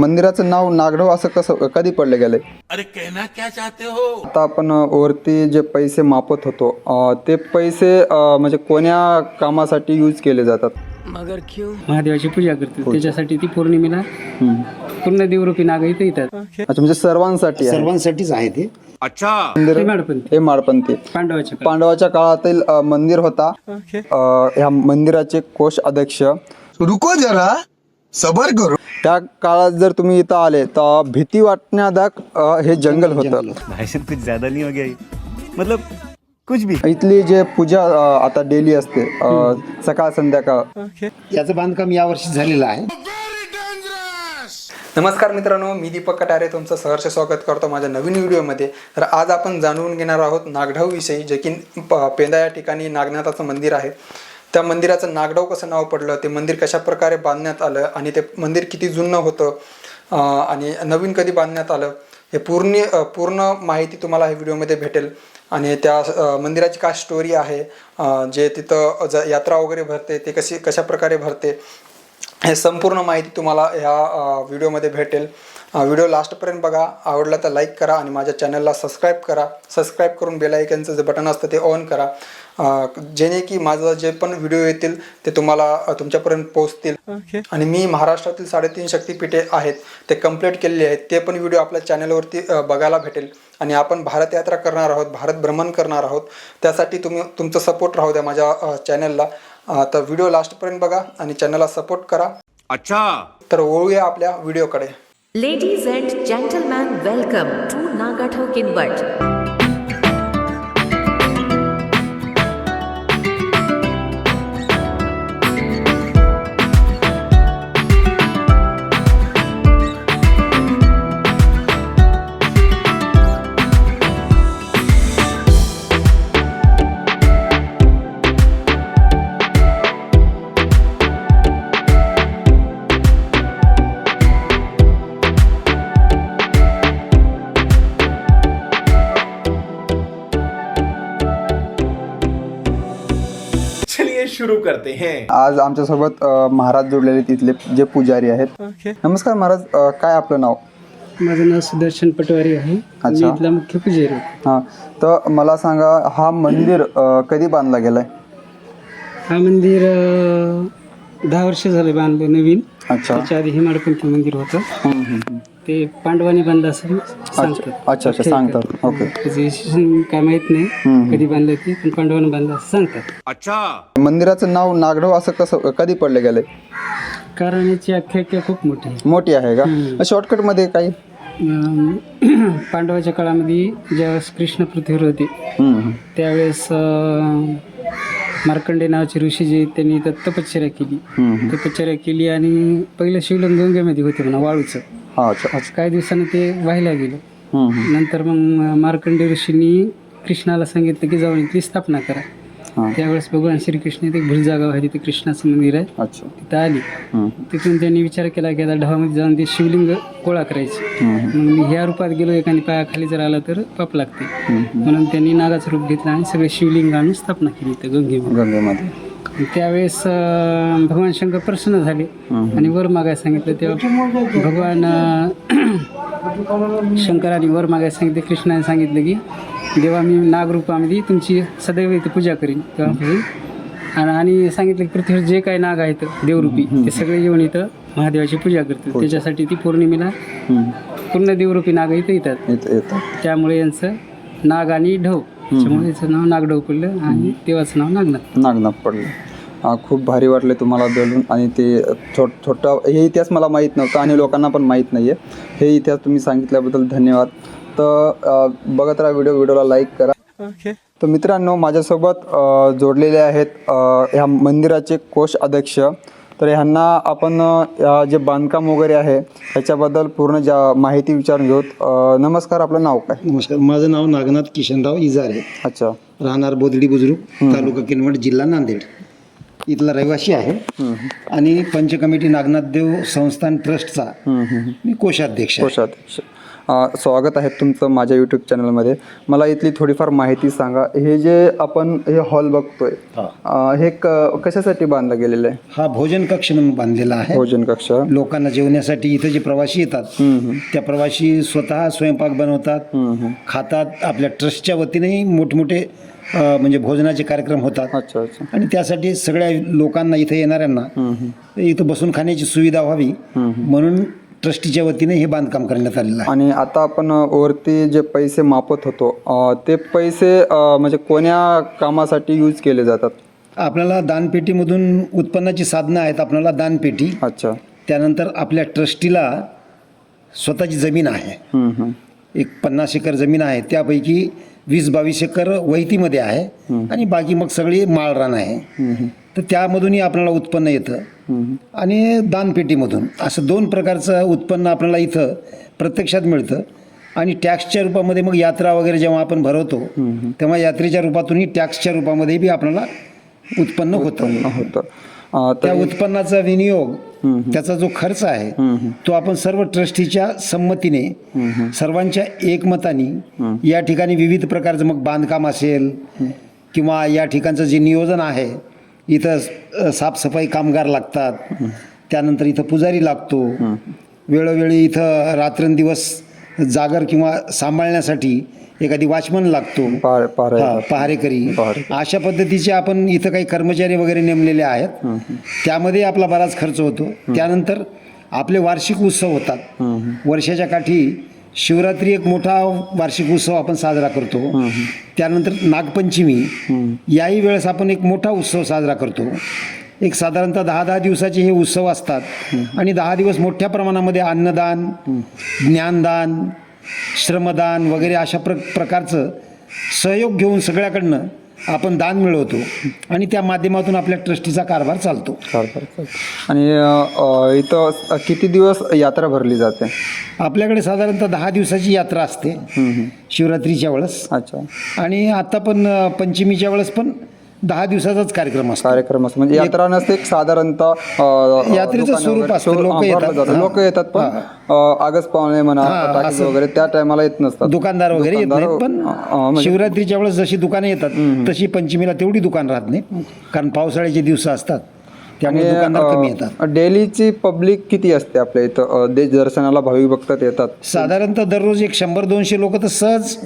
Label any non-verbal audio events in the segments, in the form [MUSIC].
मंदिराचं नाव नागढव असं कसं कधी पडलं गेलंय अरे कहना क्या चाहते हो? आता आपण वरती जे पैसे मापत होतो अ, ते पैसे अ, म्हणजे कोण्या कामासाठी यूज केले जातात? महादेवाची पूजा करते. त्याच्यासाठी ती पौर्णिमेला. पूर्ण देवरूपी नाग इथे येतात. अच्छा म्हणजे सर्वांसाठी आहे. सर्वांसाठीच आहे ते. अच्छा. मंदिर हे माडपंथी. हे पांडवाच्या काळात. पांडवाच्या काळातील अ, मंदिर होता. अ, ह्या मंदिराचे कोष अध्यक्ष रुको जरा सबर करो. त्या काळात जर तुम्ही इथं आले तर भीती वाटण्यादायक अ, हे जंगल होतं. कुछ ज्यादा नहीं हो गया ये? मतलब कुछ भी. इथली जे पूजा अ, आता डेली असते अ, सकाळ संध्याकाळ. याचं बांधकाम यावर्षी झालेलं आहे. नमस्कार मित्रांनो मी दीपक कटारे तुमचं सहर्ष स्वागत करतो माझ्या नवीन व्हिडिओमध्ये. तर आज आपण जाणून घेणार आहोत नागढावविषयी जे की प- पेंदा या ठिकाणी नागनाथाचं मंदिर आहे. त्या मंदिराचं नागडाव कसं नाव पडलं ते मंदिर कशा प्रकारे बांधण्यात आलं आणि ते मंदिर किती जुनं होतं आणि नवीन कधी बांधण्यात आलं हे पूर्ण पूर्ण माहिती तुम्हाला ह्या व्हिडिओमध्ये भेटेल. आणि त्या मंदिराची काय स्टोरी आहे जे तिथं ज यात्रा वगैरे भरते ते कशी कशा प्रकारे भरते हे संपूर्ण माहिती तुम्हाला ह्या व्हिडिओमध्ये भेटेल. व्हिडिओ लास्टपर्यंत बघा आवडला तर लाईक करा आणि माझ्या चॅनलला सबस्क्राईब करा. सबस्क्राईब करून बेलायकनचं जे बटन असतं ते ऑन करा. जेणे की माझं जे पण व्हिडिओ येतील ते तुम्हाला तुमच्यापर्यंत पोहोचतील. आणि मी महाराष्ट्रातील साडेतीन शक्तिपीठे आहेत ते कंप्लीट केलेले आहेत ते पण व्हिडिओ आपल्या चॅनलवरती बघायला भेटेल. आणि आपण भारत यात्रा करणार आहोत भारत भ्रमण करणार आहोत त्यासाठी तुम्ही तुमचं सपोर्ट राहू द्या माझ्या चॅनलला तर व्हिडिओ लास्टपर्यंत बघा आणि चॅनलला सपोर्ट करा. अच्छा. तर वळूया आपल्या व्हिडिओकडे Ladies and gentlemen, welcome to Nagato Kinvat. शुरू करते हैं। आज आमच्यासोबत अ, महाराज जोडलेले तिथले जे पुजारी आहेत. नमस्कार महाराज अ, काय आपलं नाव? माझं नाव सुदर्शन पटवारी आहे. मी अच्छा. इथला मुख्य पुजारी आहे. हां तर मला सांगा हा मंदिर अ, कधी बांधला गेलाय? हा मंदिर अं, दहा वर्ष झाले बांधलं नवीन. अच्छा. त्याच्या आधी हे माडपंथी मंदिर होतं. हम्म, हम्म, हम्म. ते पांडवांनी बांधलं असं सांगतात. अच्छा अच्छा सांगतात. ओके. त्याचं काय माहीत नाही कधी बांधलं ते पण पांडवांनी बांधलं असं सांगतात. अच्छा. मंदिराचं नाव नागढव असं कसं कधी पडलं गेलंय कारण याची आख्यायिका खूप मोठी आहे. मोठी आहे का? शॉर्टकटमध्ये काही? अं, [CLEARS THROAT] पांडवाच्या काळामध्ये ज्यावेळेस कृष्ण पृथ्वीवर होते हम्म, हम्म. त्यावेळेस अं, मार्कंडे नावाचे ऋषी जे त्यांनी तपश्चर्या केली. तपश्चर्या केली आणि पहिलं शिवलिंग गंगेमध्ये होते म्हणा वाळूचं. अच्छा अच्छा. काही दिवसानं ते वाहिल्या गेलं. हम्म, हम्म. नंतर मग मार्कंडे ऋषींनी कृष्णाला सांगितलं की जाऊन इथली स्थापना करा. हां. त्यावेळेस भगवान श्रीकृष्ण इथे भुल जागा आहे तिथे कृष्णाचं मंदिर आहे. अच्छा. तिथं आली. हम्म, तिथून त्यांनी विचार केला की आता ढवामध्ये जाऊन ते शिवलिंग गोळा करायचे. हम्म, मग मी ह्या रूपात गेलो एखादी पायाखाली जर आला तर पाप लागते. हम्म. म्हणून त्यांनी नागाचं रूप घेतलं आणि सगळे शिवलिंग आणून स्थापना केली इथं गंगेमध्ये. गंगेमध्ये. आणि त्यावेळेस अं, भगवान शंकर प्रसन्न झाले. आणि वर मागायला सांगितलं तेव्हा भगवान अं, [CLEARS THROAT] शंकराने वर मागायला सांगितलं कृष्णाने सांगितलं की देवा मी नागरूपामध्ये तुमची सदैव इथे पूजा करीन. आणि आणि सांगितलं की पृथ्वीवर जे काही नाग आहेत देवरूपी ते सगळे येऊन इथं महादेवाची पूजा करतात त्याच्यासाठी ती पौर्णिमेला. पूर्ण देवरूपी नाग इथं येतात. येतं येतं त्यामुळे यांचं नाग आणि ढव त्यामुळे याचं नाव नागढव पडलं आणि देवाचं नाव नागनाथ. नागनाथ पडलं. खूप भारी वाटले तुम्हाला बोलून. आणि ते छोट छोटा हे इतिहास मला माहीत नव्हतं आणि लोकांना पण माहीत नाही आहे हे इतिहास तुम्ही सांगितल्याबद्दल धन्यवाद. तर बघत राहा व्हिडिओ व्हिडिओला लाईक करा. तर मित्रांनो माझ्यासोबत जोडलेले आहेत ह्या मंदिराचे कोष अध्यक्ष. तर ह्यांना आपण जे बांधकाम वगैरे आहे ह्याच्याबद्दल पूर्ण ज्या माहिती विचारून घेऊत नमस्कार आपलं नाव काय? नमस्कार माझं नाव नागनाथ किशनराव इजारे अच्छा. राहणार बोदडी बुजुर्ग तालुका किनवट जिल्हा नांदेड. इथला रहिवासी आहे. आणि पंच कमिटी नागनाथ देव संस्थान ट्रस्टचा मी कोषाध्यक्ष आहे. कोषाध्यक्ष. स्वागत आहे तुमचं माझ्या यूट्यूब चॅनलमध्ये मला इथली थोडीफार माहिती सांगा. हे जे आपण हे हॉल बघतोय हे. कशासाठी बांधलं गेलेलं आहे? हा भोजन कक्ष म्हणून बांधलेला आहे. भोजन कक्ष. लोकांना जेवण्यासाठी इथं जे प्रवासी येतात त्या प्रवासी स्वतः स्वयंपाक बनवतात खातात. आपल्या ट्रस्टच्या वतीनेही मोठमोठे म्हणजे भोजनाचे कार्यक्रम होतात. अच्छा अच्छा. आणि त्यासाठी सगळ्या लोकांना इथे येणाऱ्यांना इथं बसून खाण्याची सुविधा व्हावी म्हणून ट्रस्टीच्या वतीने हे बांधकाम करण्यात आलेलं आहे. आणि आता आपण वरती जे पैसे मापत होतो अ, ते पैसे अ, म्हणजे कोण्या कामासाठी यूज केले जातात? आपल्याला दानपेटीमधून उत्पन्नाची साधनं आहेत आपल्याला दानपेटी. अच्छा. त्यानंतर आपल्या ट्रस्टीला स्वतःची जमीन आहे. हम्म, हम्म. एक पन्नास एकर जमीन आहे त्यापैकी वीस बावीस एकर वैतीमध्ये आहे. आणि बाकी मग सगळी माळरान आहे. तर त्यामधूनही आपल्याला उत्पन्न येतं. आणि दानपेटीमधून असं दोन प्रकारचं उत्पन्न आपल्याला इथं प्रत्यक्षात मिळतं. आणि टॅक्सच्या रूपामध्ये मग यात्रा वगैरे जेव्हा आपण भरवतो तेव्हा यात्रेच्या रूपातूनही टॅक्सच्या रूपामध्ये बी आपल्याला उत्पन्न होतं. होतं. त्या उत्पन्नाचा विनियोग त्याचा जो खर्च आहे तो आपण सर्व ट्रस्टीच्या संमतीने सर्वांच्या एकमताने या ठिकाणी विविध प्रकारचं मग बांधकाम असेल किंवा या ठिकाणचं जे नियोजन आहे इथं साफसफाई कामगार लागतात. त्यानंतर इथं पुजारी लागतो. वेळोवेळी इथं रात्रंदिवस जागर किंवा सांभाळण्यासाठी एखादी वॉचमन लागतो. पहारेकरी. अशा पद्धतीचे आपण इथं काही कर्मचारी वगैरे नेमलेले आहेत. त्यामध्ये आपला बराच खर्च होतो. त्यानंतर आपले वार्षिक उत्सव होतात. वर्षाच्या काठी शिवरात्री एक मोठा वार्षिक उत्सव आपण साजरा करतो. त्यानंतर नागपंचमी. याही वेळेस आपण एक मोठा उत्सव साजरा करतो. एक साधारणतः दहा दहा दिवसाचे हे उत्सव असतात. आणि दहा दिवस मोठ्या प्रमाणामध्ये अन्नदान ज्ञानदान श्रमदान वगैरे अशा प्र प्रकारचं सहयोग घेऊन सगळ्याकडनं आपण दान मिळवतो आणि त्या माध्यमातून आपल्या ट्रस्टीचा कारभार चालतो. चाल चाल चाल. आणि अ, इथं किती दिवस यात्रा भरली जाते? आपल्याकडे साधारणतः दहा दिवसाची यात्रा असते शिवरात्रीच्या वेळेस. अच्छा. आणि आता पण अ, पंचमीच्या वेळेस पण दहा दिवसाचाच कार्यक्रम असतो कार्यक्रम असतो म्हणजे यात्रा नसते एक साधारणतः अ, यात्रेचं दुकानं स्वरूप वगैरे- असतं. शो- लोकं हा, भरलं येतात. जातं. हा. लोक येतात पण अ, आगस पाहुणे म्हणा. वगैरे त्या टायमाला येत नसतात दुकानदार वगैरे येत दुकानदार, नाहीत पण अ, म्हणजे- शिवरात्रीच्या वेळेस जशी दुकानं येतात तशी पंचमीला तेवढी दुकान राहत नाही कारण पावसाळ्याचे दिवस असतात त्यामुळे दुकानदार कमी येतात आणि डेलीची पब्लिक किती असते आपल्या इथं अ, देश दर्शनाला भाविक भक्त येतात साधारणतः दररोज एक शंभर दोनशे लोक तर सहज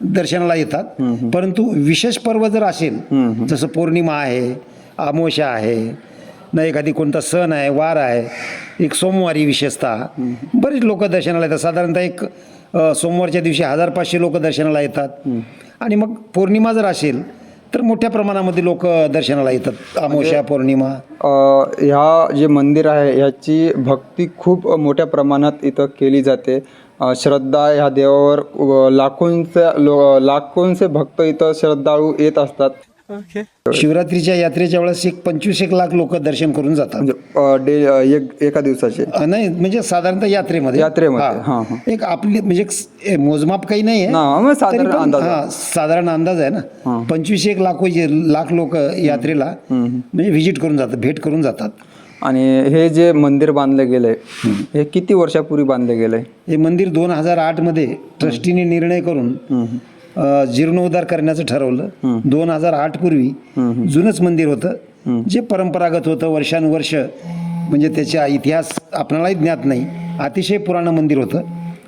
दर्शनाला येतात. परंतु विशेष पर्व जर असेल जसं पौर्णिमा आहे अमावस्या आहे ना एखादी कोणता सण आहे वार आहे एक सोमवारी विशेषतः बरेच लोक दर्शनाला येतात. साधारणतः एक सोमवारच्या दिवशी हजार पाचशे लोक दर्शनाला येतात. आणि मग पौर्णिमा जर असेल तर मोठ्या प्रमाणामध्ये लोक दर्शनाला येतात. अमावस्या पौर्णिमा. अ, ह्या जे मंदिर आहे ह्याची भक्ती खूप मोठ्या प्रमाणात इथं केली जाते. श्रद्धा ह्या देवावर लाखोंचे लो लाखोंचे भक्त इथं श्रद्धाळू येत असतात. शिवरात्रीच्या यात्रेच्या वेळेस एक पंचवीस एक लाख लोक दर्शन करून जातात. म्हणजे एक एका दिवसाचे. नाही म्हणजे साधारणतः यात्रेमध्ये. यात्रेमध्ये, हा. हां, हां. एक आपली म्हणजे मोजमाप काही नाही ना, मग साधारण अंदाज आहे. साधारण अंदाज आहे ना. पंचवीस एक लाख लाख लोक यात्रेला म्हणजे व्हिजिट करून जातात भेट करून जातात. आणि हे जे मंदिर बांधलं गेलंय हे किती वर्षापूर्वी बांधलं गेलंय हे मंदिर दोन हजार आठमध्ये ट्रस्टीने निर्णय करून अ, जीर्णोद्धार करण्याचं ठरवलं. दोन हजार आठ पूर्वी जुनच मंदिर होतं जे परंपरागत होतं वर्षानुवर्ष म्हणजे त्याचा इतिहास आपणालाही ज्ञात नाही अतिशय पुराणं मंदिर होतं.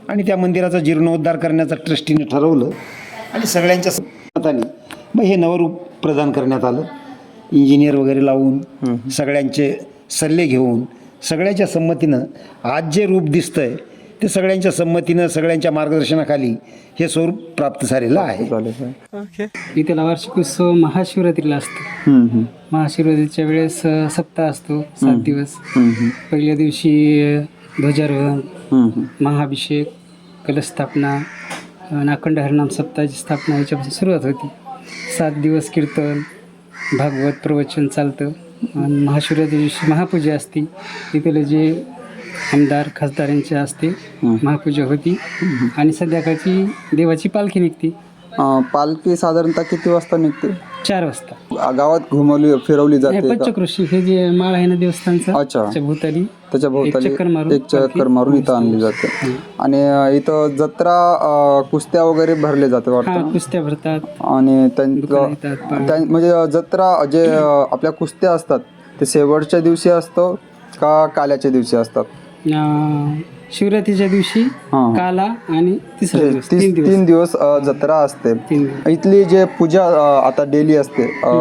आणि त्या मंदिराचा जीर्णोद्धार करण्याचं ट्रस्टीने ठरवलं. आणि सगळ्यांच्या हाताने मग हे नवरूप प्रदान करण्यात आलं. इंजिनियर वगैरे लावून सगळ्यांचे सल्ले घेऊन सगळ्यांच्या संमतीनं आज जे रूप दिसतंय ते सगळ्यांच्या संमतीनं सगळ्यांच्या मार्गदर्शनाखाली हे स्वरूप प्राप्त झालेलं आहे. इथला वार्षिक उत्सव महाशिवरात्रीला असतो. महाशिवरात्रीच्या वेळेस सप्ताह असतो सात दिवस. पहिल्या दिवशी ध्वजारोहण महाअभिषेक कलशस्थापना अ, अखंड हरिनाम सप्ताहाची स्थापना याच्यापासून सुरुवात होती. सात दिवस कीर्तन भागवत प्रवचन चालतं. आणि महाशिवरात्री दिवशी महापूजा असते. तिथलं जे आमदार खासदार यांच्या असते महापूजा होती. आणि संध्याकाळची देवाची पालखी निघते. पालखी साधारणतः किती वाजता निघते? चार वाजता. गावात घुमवली फिरवली हे जाते का? पंचकृषी हे जे माळ आहे ना देवस्थानचं अच्छा. त्याच्या भोवताली त्याच्या भोवताली एक चक्कर मारून एक चक्कर मारून इथं आणली जाते. आणि अ, इथं जत्रा अ, कुस्त्या वगैरे भरले जाते हा वाटतं? कुस्त्या भरतात. आणि त्यांचं येतात, पाणी. त्यां- म्हणजे जत्रा जे अ, आपल्या कुस्त्या असतात ते शेवटच्या दिवशी असतं का काल्याच्या दिवशी असतात? अं, शिवरात्रीच्या दिवशी हा. काला आणि तिसरा ते दिवस तीस- तीन दिवस तीन दिवस अ, जत्रा असते तीन दिवस. इथली जे पूजा अ, आता डेली असते अ,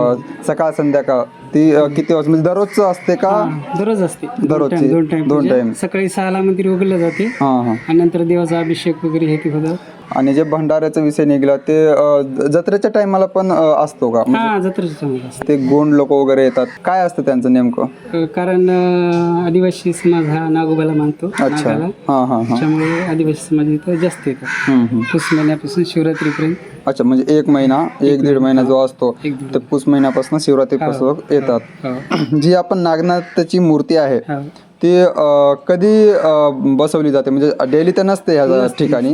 सकाळ संध्याकाळ ती अ, किती वाजता म्हणजे दररोजचं असते का हा, दररोज असते दोन दररोजची? दोन टाइम दोन पूजा. टाइम. सकाळी सहाला मंदिर उघडलं जाते हां हां आणि नंतर देवाचा अभिषेक वगैरे हे ते होतात आणि जे भंडाऱ्याचा विषय निघाला ते अ, जत्रेच्या टायमाला पण अ, असतो का? म्हणजे हा जत्रेचं चांगलं असतं. ते गोंड लोक वगैरे येतात. काय असतं त्यांचं नेमकं? अं, कारण अं, आदिवासी समाज हा नागोबाला मानतो अच्छा. नागाला. हां हां हां. त्यामुळे आदिवासी समाज इथं जास्त येतात हम्म, हम्म. पुस महिन्यापासून शिवरात्रीपर्यंत. अच्छा म्हणजे एक महिना एक दीड महिना जो असतो एक दीड ते पुस महिन्यापासून शिवरात्रीपासून येतात. हो. [CLEARS THROAT] जी आपण नागनाथची मूर्ती आहे हो. ती अ, कधी अ, बसवली जाते? म्हणजे डेली तर नसते ह्या ठिकाणी.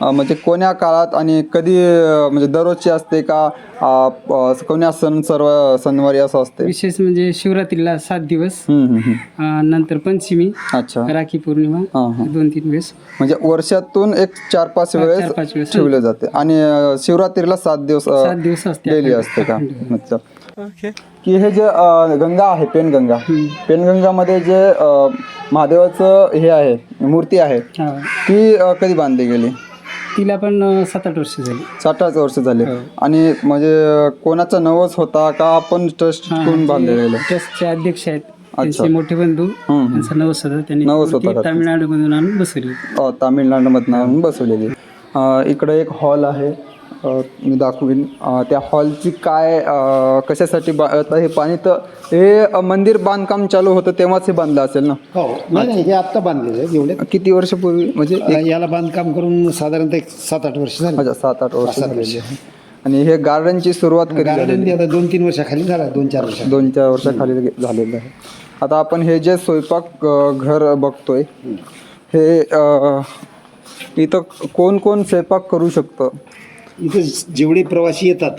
अ, म्हणजे कोण्या काळात आणि कधी अ, म्हणजे दररोजची असते का? अ, कोण्या सण सर्व सणवारी असं असते? विशेष म्हणजे शिवरात्रीला सात दिवस. हम्म, हम्म, हम्म. अं, नंतर पंचमी अच्छा. राखी पौर्णिमा हां हां. दोन तीन वेळेस. म्हणजे वर्षातून एक चार पाच चार वेळेस पाच वेळेस. ठेवले जाते. आणि अ, शिवरात्रीला सात दिवस सात दिवस असते. डेली. असते का. [LAUGHS] अच्छा. की हे जे गंगा आहे पेनगंगा पेनगंगामध्ये जे महादेवाचं हे आहे मूर्ती आहे. ती कधी बांधली गेली? तिला पण सात आठ वर्ष झाली. साठ आठ वर्ष झाले. हो. आणि म्हणजे कोणाचा नवस होता का आपण ट्रस्ट कोण बांधले गेले ट्रस्टचे अध्यक्ष आहेत. त्यांचे मोठे बंधू. त्यांचा नवस होता. त्यांनी नवस होता? तामिळनाडूमधून आणून बसवली. तामिळनाडूमधनं आणून बसवलेली. इकडे एक हॉल आहे. मी दाखवीन. त्या हॉलची काय कशासाठी बा आता हे पाणी तर हे मंदिर बांधकाम चालू होतं तेव्हाच हे बांधलं असेल ना? हो. नाही नाही हे आत्ता बांधलेलं आहे एवढे. किती वर्षापूर्वी म्हणजे एक- याला बांधकाम करून साधारणतः एक सात आठ वर्ष झाली. अच्छा सात आठ वर्ष सात आठ झालेली आहे आणि हे गार्डनची सुरुवात कधी गार्डन आता दोन तीन वर्षाखाली झाला दोन चार वर्ष. दोन चार वर्षाखाली झालेलं आहे. आता आपण हे जे स्वयंपाक अ, घर बघतोय हे अ, इथं कोण कोण स्वयंपाक करू शकतं? इथे जेवढे प्रवासी येतात.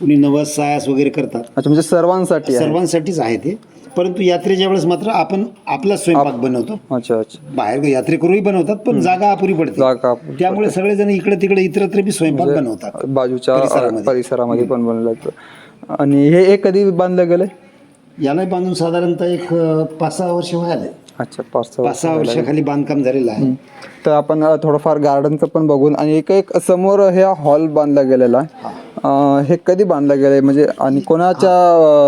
कुणी नवस सायास वगैरे करतात. अच्छा म्हणजे सर्वांसाठी आहे. सर्वांसाठीच आहे ते. परंतु यात्रेच्या वेळेस मात्र आपण आपला स्वयंपाक बनवतो. अच्छा अच्छा. बाहेर यात्रेकरूही बनवतात पण जागा अपुरी पडते. अपुरी त्यामुळे सगळेजण इकडे तिकडे इतरत्र बी स्वयंपाक बनवतात. बाजूच्या परिसरामध्ये. परिसरामध्ये पण बनवलं जातं. आणि हे एक कधी बांधलं गेलंय? याला बांधून साधारणतः एक अं, पाच सहा वर्ष व्हायला अच्छा पाच सहा पाच सहा वर्षाखाली बांधकाम झालेलं आहे. तर आपण थोडंफार गार्डनचं पण बघून आणि एक एक समोर हे हॉल बांधला गेलेला आहे. हे. कधी बांधला गेलंय? म्हणजे आणि कोणाच्या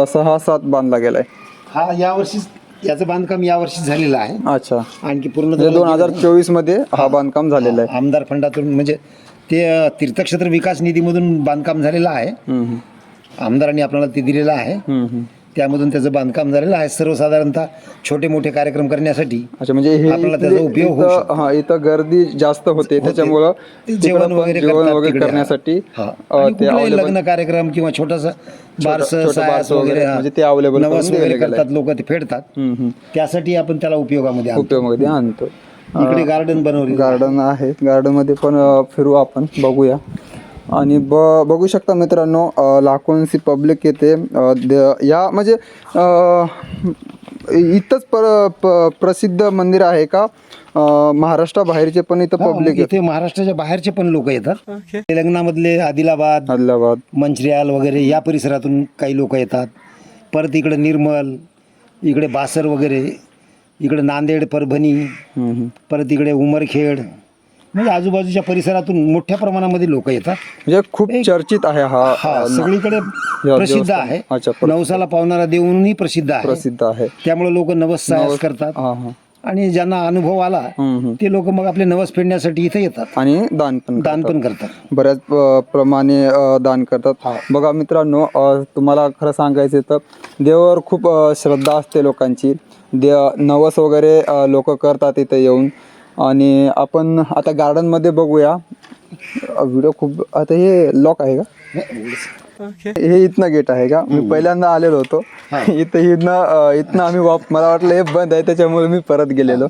अ, सहवासात बांधला गेलाय? हा यावर्षी याचं बांधकाम यावर्षी झालेलं आहे. अच्छा. आणखी पूर्ण म्हणजे दोन हजार चोवीसमध्ये हा बांधकाम झालेला आहे. आमदार फंडातून म्हणजे ते तीर्थक्षेत्र विकास निधीमधून बांधकाम झालेलं आहे. आमदारांनी आपल्याला ते दिलेलं आहे. त्यामधून त्याचं बांधकाम झालेलं आहे सर्वसाधारणतः छोटे मोठे कार्यक्रम करण्यासाठी अच्छा म्हणजे हे आपल्याला इथले- त्याचा उपयोग होऊ इथं- हा इथं गर्दी जास्त होते त्याच्यामुळं ते तिकडं जेवण पण वगैरे जेवण करतात वगैरे तिकडे. करण्यासाठी हा. अ, आणि ते कुठलाही available- लग्न कार्यक्रम किंवा छोटासा बारस छोटं सायास बारसं वगैरे वगैरे हा. म्हणजे ते available नवस वगैरे दिलेलं आहे. करतात लोक ते फेडतात हम्म, हम्म. त्यासाठी आपण त्याला उपयोगामध्ये आणतो उपयोगामध्ये आणतो इकडे गार्डन बनवले गार्डन आहे गार्डनमध्ये पण अ, फिरू आपण बघूया आणि ब बघू शकता मित्रांनो अ, लाखोंची पब्लिक येते. या म्हणजे इथंच पर प- प्रसिद्ध मंदिर आहे का? महाराष्ट्राबाहेरचे पण इथं पब्लिक इथे महाराष्ट्राच्या बाहेरचे पण लोक येतात. तेलंगणामधले आदिलाबाद आदिलाबाद. मंचरियाल वगैरे या परिसरातून काही लोक येतात. परत इकडे निर्मल इकडे बासर वगैरे इकडे नांदेड परभणी. परत इकडे उमरखेड म्हणजे आजूबाजूच्या परिसरातून मोठ्या प्रमाणामध्ये लोक येतात. म्हणजे खूप चर्चित आहे हा हा सगळीकडे प्रसिद्ध. आहे. नवसाला पावणारा देऊनही प्रसिद्ध आहे. प्रसिद्ध आहे. त्यामुळे लोक नवस करतात. आणि ज्यांना अनुभव आला. ते लोक मग आपले नवस फेडण्यासाठी इथे येतात. आणि दान पण दान. पण करतात. बऱ्याच प्रमाणे दान करतात. बघा मित्रांनो तुम्हाला खरं सांगायचं तर देवावर खूप श्रद्धा असते लोकांची. दे नवस वगैरे लोक करतात इथे येऊन. आणि आपण आता गार्डनमध्ये बघूया. व्हिडिओ खूप आता हे लॉक आहे का? हे इथनं गेट आहे का? मी पहिल्यांदा आलेलो होतो. इथं इथनं इथनं आम्ही वाप मला वाटलं हे बंद आहे त्याच्यामुळे मी परत गेलेलो.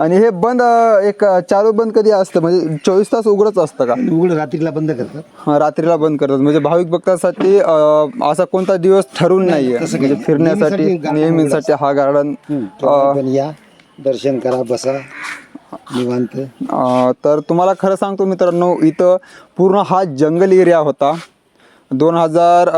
आणि हे बंद एक चालू बंद कधी असतं? म्हणजे चोवीस तास उघडच असतं का? उघड रात्रीला बंद करतात. हा, रात्रीला बंद करतात. म्हणजे भाविक भक्तांसाठी असा कोणता दिवस ठरून नाहीये. म्हणजे फिरण्यासाठी नेहमीसाठी हा गार्डन या. दर्शन करा बसा. निवांत. अं, तर तुम्हाला खरं सांगतो मित्रांनो इथं पूर्ण हा जंगल एरिया होता. दोन हजार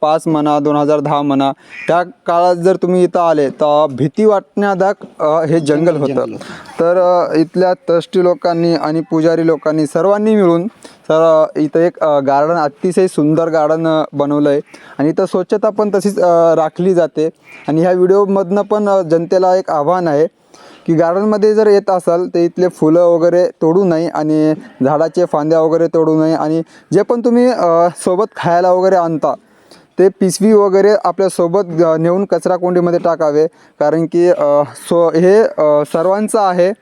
पाच म्हणा दोन हजार दहा म्हणा त्या काळात जर तुम्ही इथं आले तर भीती वाटण्यादायक अं, हे जंगल होतं. तर अं, इथल्या ट्रस्टी लोकांनी आणि पुजारी लोकांनी सर्वांनी मिळून तर इथं एक गार्डन अतिशय सुंदर गार्डन बनवलं आहे आणि इथं स्वच्छता पण तशीच अं, राखली जाते. आणि ह्या व्हिडिओमधनं पण अं, जनतेला एक आव्हान आहे की गार्डनमध्ये जर येत असाल तर इथले फुलं वगैरे तोडू नये आणि झाडाचे फांद्या वगैरे तोडू नये आणि जे पण तुम्ही सोबत खायला वगैरे आणता ते पिशवी वगैरे आपल्यासोबत नेऊन कचरा कोंडीमध्ये टाकावे. कारण की सो हे सर्वांचं आहे.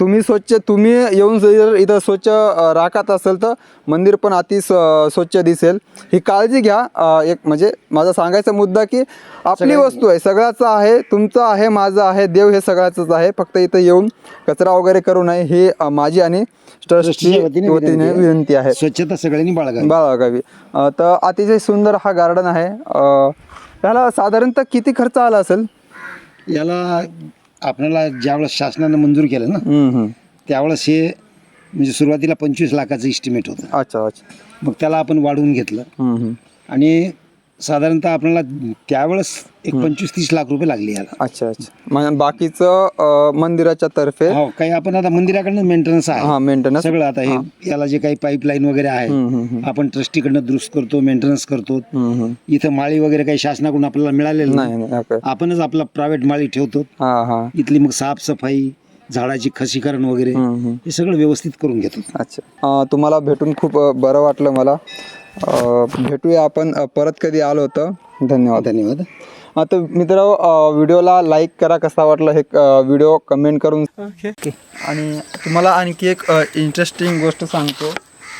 तुम्ही स्वच्छ तुम्ही येऊन जर इथं स्वच्छ राखत असेल तर मंदिर पण अति स्वच्छ दिसेल. ही काळजी घ्या. एक म्हणजे माझा सांगायचा मुद्दा की आपली वस्तू आहे सगळ्याचं आहे तुमचं आहे माझं आहे देव हे सगळ्याचंच आहे फक्त इथं येऊन कचरा वगैरे करू नये ही माझी आणि ट्रस्टची वतीने विनंती आहे. स्वच्छता सगळ्यांनी बाळगावी. बाळगावी. तर अतिशय सुंदर हा गार्डन आहे. त्याला साधारणतः किती खर्च आला असेल? याला आपल्याला ज्यावेळेस शासनानं मंजूर केलं ना. त्यावेळेस हे म्हणजे सुरुवातीला पंचवीस लाखाचं इस्टिमेट होतं. अच्छा अच्छा. मग त्याला आपण वाढवून घेतलं. आणि साधारणतः आपल्याला त्यावेळेस एक पंचवीस तीस लाख रुपये लागले याला. अच्छा अच्छा. मग बाकीचं अ, मंदिराच्या तर्फे? हो काही आपण आता मंदिराकडनं मेंटेनन्स हा आहे मेंटेनन्स सगळं आता हे याला जे काही पाईपलाईन वगैरे आहे आपण ट्रस्टीकडनं दुरुस्त करतो मेंटेनन्स करतो. इथं माळी वगैरे काही शासनाकडून आपल्याला मिळालेलं नाही नाही नाही. okay. आपणच आपला प्रायव्हेट माळी ठेवतो. हा हा. इथली मग साफसफाई झाडाची खसीकरण वगैरे हे सगळं व्यवस्थित करून घेतो. अच्छा. अ, तुम्हाला भेटून खूप अ, बरं वाटलं मला. भेटूया आपण. परत कधी आलो होतं? धन्यवाद. धन्यवाद. आता मित्र व्हिडिओला लाईक करा कसा वाटलं हे व्हिडिओ कमेंट करून. आणि तुम्हाला आणखी एक इंटरेस्टिंग गोष्ट सांगतो.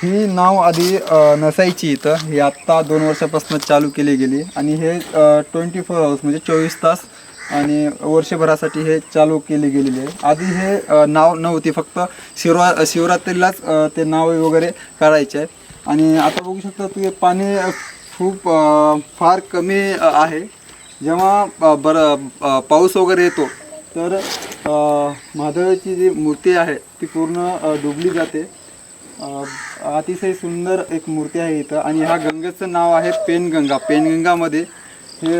ही नाव आधी नसायची इथं. ही आत्ता दोन वर्षापासून चालू केली गेली. आणि हे ट्वेंटी फोर आवर्स म्हणजे चोवीस तास आणि वर्षभरासाठी हे चालू केली गेलेली आहे. आधी हे नाव नव्हती. फक्त शिवरा शिवरात्रीलाच ते नाव वगैरे काढायचे आहे आणि आता बघू शकता तुम्ही पाणी खूप फार कमी आहे. जेव्हा बर बरं पाऊस वगैरे येतो तर महादेवाची जी मूर्ती आहे ती पूर्ण डुबली जाते. अतिशय सुंदर एक मूर्ती आहे इथं. आणि ह्या गंगेचं नाव आहे पेनगंगा. पेनगंगामध्ये हे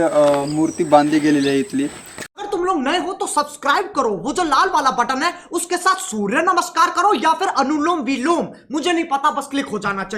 मूर्ती बांधली गेलेली आहे इथली. नए हो तो सब्सक्राइब करो। वो जो लाल वाला बटन है उसके साथ सूर्य नमस्कार करो या फिर अनुलोम विलोम। मुझे नहीं पता बस क्लिक हो जाना चाहिए।